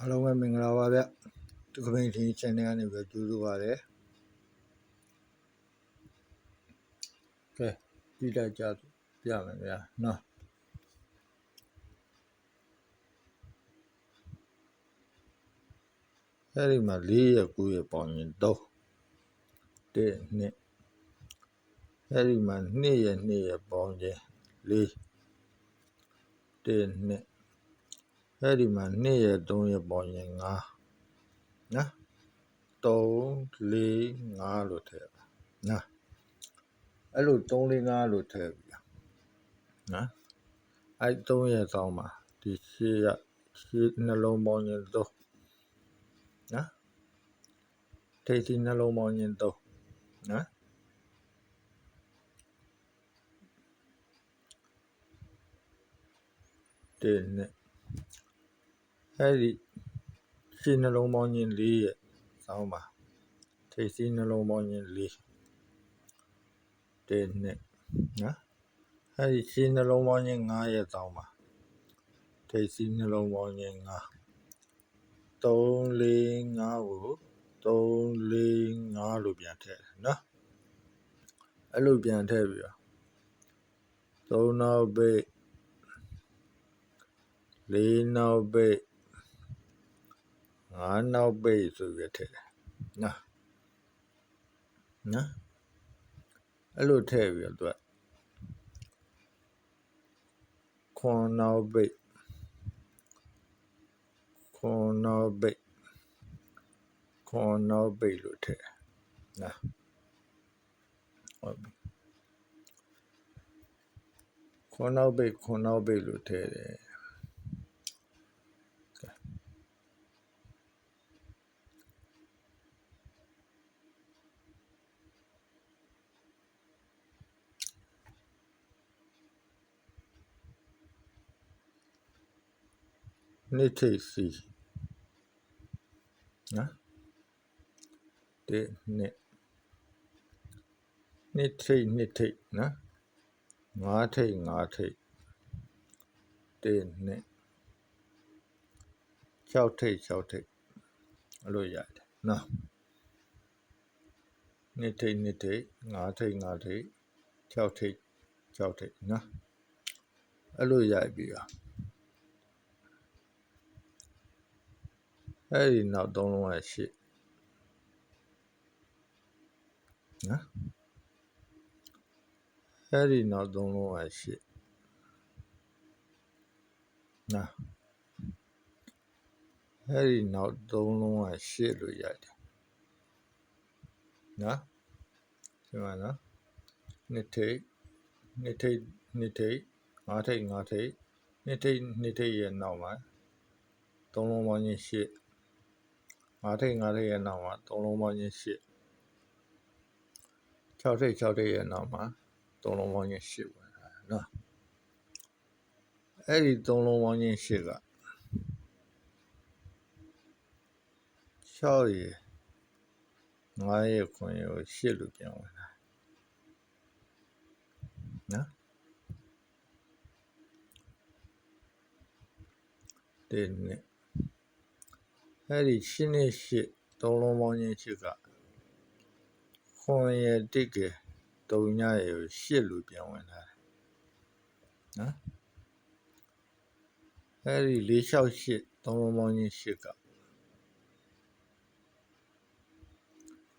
အားလုံးပဲမင်္ဂလာပါဗျသူကပိန်ထင်း channel ကနေပဲကြိုးစားပါတယ်ကဲကြည့်လိုက်ကြပြမယ်ဗျာနော်အဲ့ဒီမှာ၄ရက်9ရက်ပေါင်းရင်3တဲ့နှစ်အဲ့ဒီမှာ2ရက်2ရက်ပေါင်းရင်4တဲ့နှစ် အဲ့ဒီမှာ2ရက်3ရက်ပေါင်းရင်5နော်3 4 5လို့ထည့်ပါနော်အဲ့လို3 4 5လို့ထည့်ပြီနော်အဲ့3ရက်ဆောင်မှာဒီရှေ့ရရှေ့နှလုံးပေါင်းရင်3နော်ထိပ်စီနှလုံးပေါင်းရင်3နော်တဲ့နဲ့ အဲ့ဒီရှင်းနှလုံးပေါင်းခြင်း၄ရဲ့စောင်းပါထိပ်စီးနှလုံးပေါင်းခြင်း၄တဲ့နဲ့နော်အဲ့ဒီရှင်းနှလုံးပေါင်းခြင်း၅ရဲ့စောင်းပါထိပ်စီးနှလုံးပေါင်းခြင်း၅3 4 5ကို3 4 5လို့ပြန်ထည့်တယ်နော်အဲ့လိုပြန်ထည့်ပြီးတော့3နောက်ပိတ်၄နောက်ပိတ် ငါးနောက်ပိတ်ဆိုပြီးထည့်တယ်နော်နော်အဲ့လိုထည့်ပြီးတော့သူကခွန်နောက်ပိတ်ခွန်နောက်ပိတ်ခွန်နောက်ပိတ်လို့ထည့်နော်ဟုတ်ပြီခွန်နောက်ပိတ်ခွန်နောက်ပိတ်လို့ထည့်တယ် နှစ်ထိပ်စီနော်ဒီနှစ်နှစ်ထိပ်နှစ်ထိပ်နော်ငါးထိပ်ငါးထိပ်ဒီနှစ်၆ထိပ်၆ထိပ်အဲ့လိုရတယ်နော်နှစ်ထိပ်နှစ်ထိပ်ငါးထိပ်ငါးထိပ်၆ထိပ်၆ထိပ်နော်အဲ့လိုရိုက်ပြီးတော့ အဲ့ဒီနောက်သုံးလုံးကရှစ်နော်အဲ့ဒီနောက်သုံးလုံးကရှစ်နော်အဲ့ဒီနောက်သုံးလုံးကရှစ်လို့ရတယ်နော်ဒီမှာနော်နှစ်ထိပ်နှစ်ထိပ်နှစ်ထိပ်ငါးထိပ်ငါးထိပ်နှစ်ထိပ်နှစ်ထိပ်ရဲ့နောက်မှာသုံးလုံးပေါင်းချင်းရှစ် ငါးထိပ်ငါးထိပ်ရဲ့နောက်မှာသုံးလုံးပေါင်းချင်းရှစ်6ထိပ်6ထိပ်ရဲ့နောက်မှာသုံးလုံးပေါင်းချင်းရှစ်ဝင်တာနော်အဲ့ဒီသုံးလုံးပေါင်းချင်းရှစ်က6ရေ9ရေ9ရေကိုရှစ်လို့ပြန်ဝင်တာနော်ဒီနေ့ အဲ့ဒီရှင်းနေရှစ်သုံးလုံးပေါင်းချင်းရှစ်ကခွန်ရတိကေတုံညရေကိုရှစ်လို့ပြန်ဝင်လာတယ်နော်အဲ့ဒီ၄၆ရှစ်သုံးလုံးပေါင်းချင်းရှစ်က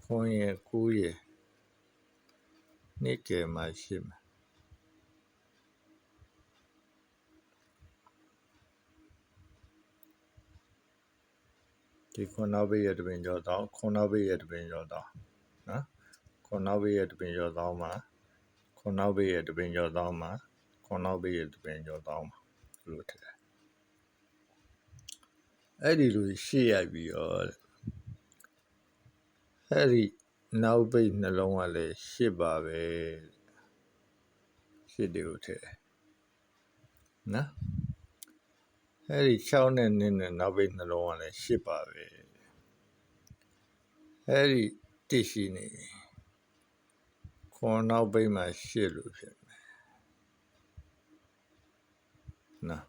ခွန်ရကိုရနိကေမှာရှစ်မှာ ဒီခွန်နောက်ဘေးရတပင်ကျော်တော့ခွန်နောက်ဘေးရတပင်ကျော်တော့နော်ခွန်နောက်ဘေးရတပင်ကျော်တော့မှာခွန်နောက်ဘေးရတပင်ကျော်တော့မှာခွန်နောက်ဘေးရတပင်ကျော်တော့မှာလို့ထည့်တယ်အဲ့ဒီလိုရှေ့ရိုက်ပြီးတော့အဲ့ဒီနောက်ပိတ်နှလုံးကလည်းရှစ်ပါပဲရှစ်တွေကိုထည့်တယ်နော် အဲ့ဒီ6နဲ့9နဲ့နောက်ပိတ်နှလုံးကလည်း8ပါပဲအဲ့ဒီတိရှိနေခွန်နောက်ပိတ်မှာ8လို့ဖြစ်မယ်နော်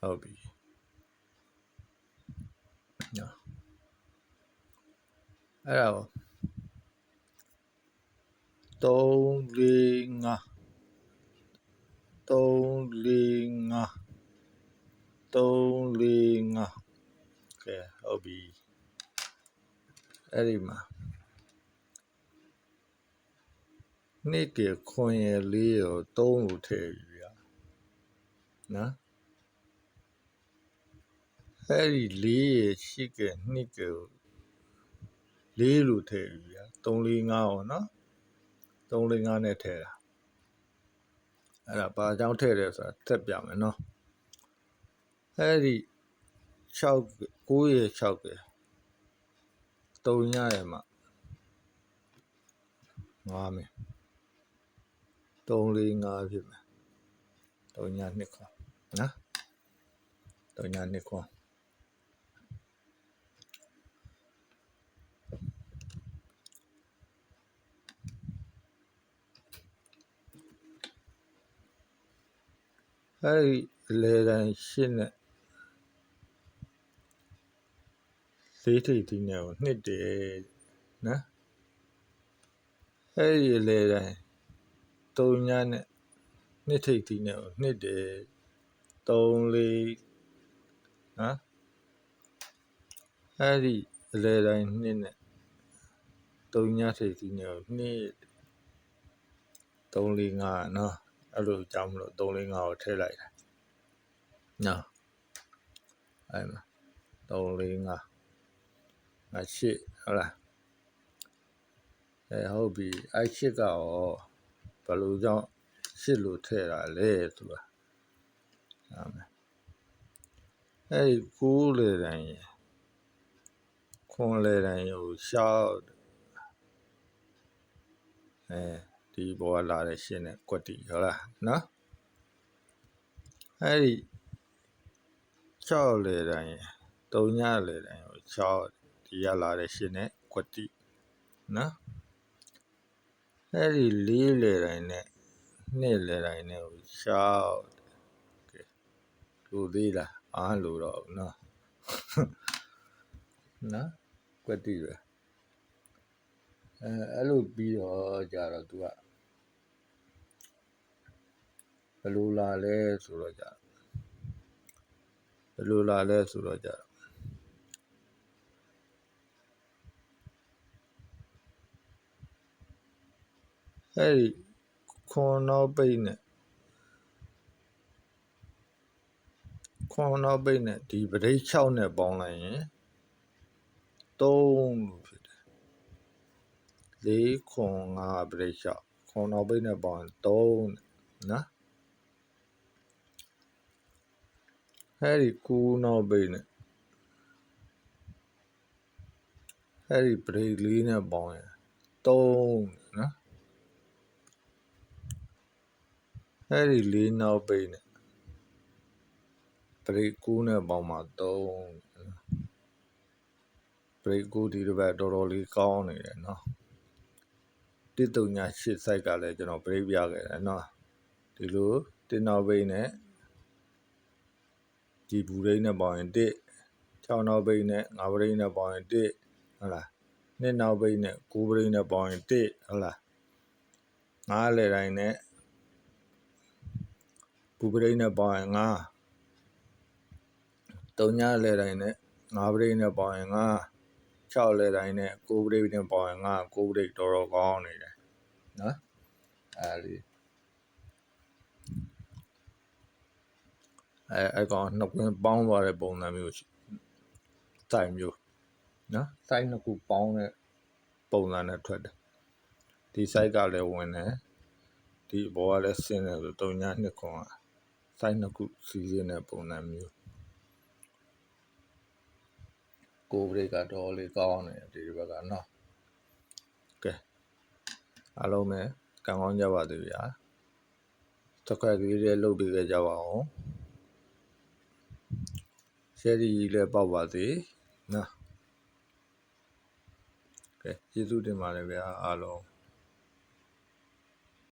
ဟုတ်ပြီနော်အဲ့ဒါကို3 4 5 3 4 5 3 4 5 3 4 5ကဲဟုတ်ပြီအဲ့ဒီမှာနှစ်ကခွန်ရလေးကို3လို့ထည့်ပြီဗျာနော်အဲ့ဒီလေးရရှိကနှစ်ကလေးလို့ထည့်ပြီဗျာ3 4 5အောင်နော်3 4 5နဲ့ထည့်တာ အဲ့ဒါဘာကြောင့်ထည့်တယ်ဆိုတာတက်ပြမယ်နော်အဲ့ဒီ6 9ရ6က3ညရမှာ9မယ်3 4 5ဖြစ်မယ်3ည2ခွန်နော်3ည2ခွန် အဲ့ဒီအလေတိုင်းရှင်းနဲ့လေးထိပ်တီးနဲ့ကိုနှစ်တယ်နော်အဲ့ဒီအလေတိုင်းတုံညာနဲ့နှစ်ထိပ်တီးနဲ့ကိုနှစ်တယ်3လေးနော်အဲ့ဒီအလေတိုင်းနှစ်နဲ့တုံညာထိပ်တီးနဲ့ကိုနှစ်3 4 5နော် အဲ့လိုကြောင်းမလို့3 4 5ကိုထည့်လိုက်တာနော်အဲ့မှာ3 4 5အရှစ်ဟုတ်လားအဲဟုတ်ပြီအဲ့ရှစ်ကရောဘယ်လိုကြောင့်ရှစ်လို့ထည့်တာလဲဆိုတာအာမင်အဲ့ဒီကူးလေတိုင်းခွန်လေတိုင်းကိုရှောက်အဲ ဒီဘောကလာတဲ့ရှင်းနဲ့ကွက်တီဟုတ်လားနော်အဲ့ဒီ6လေတိုင်း3ညလေတိုင်းကို6ဒီရလာတဲ့ရှင်းနဲ့ကွက်တီနော်အဲ့ဒီ4လေတိုင်းနဲ့2လေတိုင်းနဲ့ကို6ကဲလူသေးလားအားလို့တော့နော်နော်ကွက်တီပဲ အဲအဲ့လိုပြီးတော့ကြတော့ तू ကဘယ်လိုလာလဲဆိုတော့ကြဘယ်လိုလာလဲဆိုတော့ကြအဲ့ဒီခွန်နောက်ပိတ်နဲ့ခွန်နောက်ပိတ်နဲ့ဒီပရိတ်6နဲ့ပေါင်းလိုက်ရင်3လို့ ဖြစ်တယ်4ခွန်5ပရိတ်6ခွန်နောက်ပိတ်နဲ့ပေါင်းရင်3နော်အဲ့ဒီကူနောက်ပိတ်နဲ့အဲ့ဒီဘရိတ်လေးနဲ့ပေါင်းရင်3နော်အဲ့ဒီလေးနောက်ပိတ်နဲ့ဘရိတ်ကူနဲ့ပေါင်းမှာ3ဘရိတ်ကူဒီတစ်ပတ်တော်တော်လေးကောင်းနေတယ်နော် တစ်တုံညာရှစ် site ကလည်းကျွန်တော်ဘရိတ်ပြခဲ့တယ်နော်ဒီလိုတင်နောက်ပိတ်နဲ့ဒီဘူးရိန်းနဲ့ပေါင်းရင်1 6နောက်ဘိန်းနဲ့9ဘိန်းနဲ့ပေါင်းရင်1ဟုတ်လားနှစ်နောက်ဘိန်းနဲ့9ဘိန်းနဲ့ပေါင်းရင်1ဟုတ်လား9လေတိုင်းနဲ့ဘူးဘိန်းနဲ့ပေါင်းရင်9 3ညလေတိုင်းနဲ့9ဘိန်းနဲ့ပေါင်းရင်9 6လေတိုင်းနဲ့9ဘိန်းနဲ့ပေါင်းရင်9 9ဘိန်းတော်တော်ကောင်းနေတယ် နော်အဲဒီအဲအကောင်နှစ်ကွင်းပေါင်းသွားတဲ့ပုံစံမျိုးစိုက်မျိုးနော်စိုက်နှစ်ခုပေါင်းတဲ့ပုံစံနဲ့ထွက်တယ်ဒီစိုက်ကလည်းဝင်တယ်ဒီဘောကလည်းဆင်းတယ်ဆိုတုံညာနှစ်ခွန်ကစိုက်နှစ်ခုစီစဉ်တဲ့ပုံစံမျိုးကိုဘရိတ်ကတော့လေးကောင်းတယ်ဒီဘက်ကနော်ကဲ အားလုံးပဲကံကောင်းကြပါသေးဗျာတစ်ခါကြီးလေးလုပ်ပေးကြပါအောင်ရှယ်ရီလည်းပေါက်ပါစေနော်ကဲကျေးဇူးတင်ပါတယ်ဗျာအားလုံး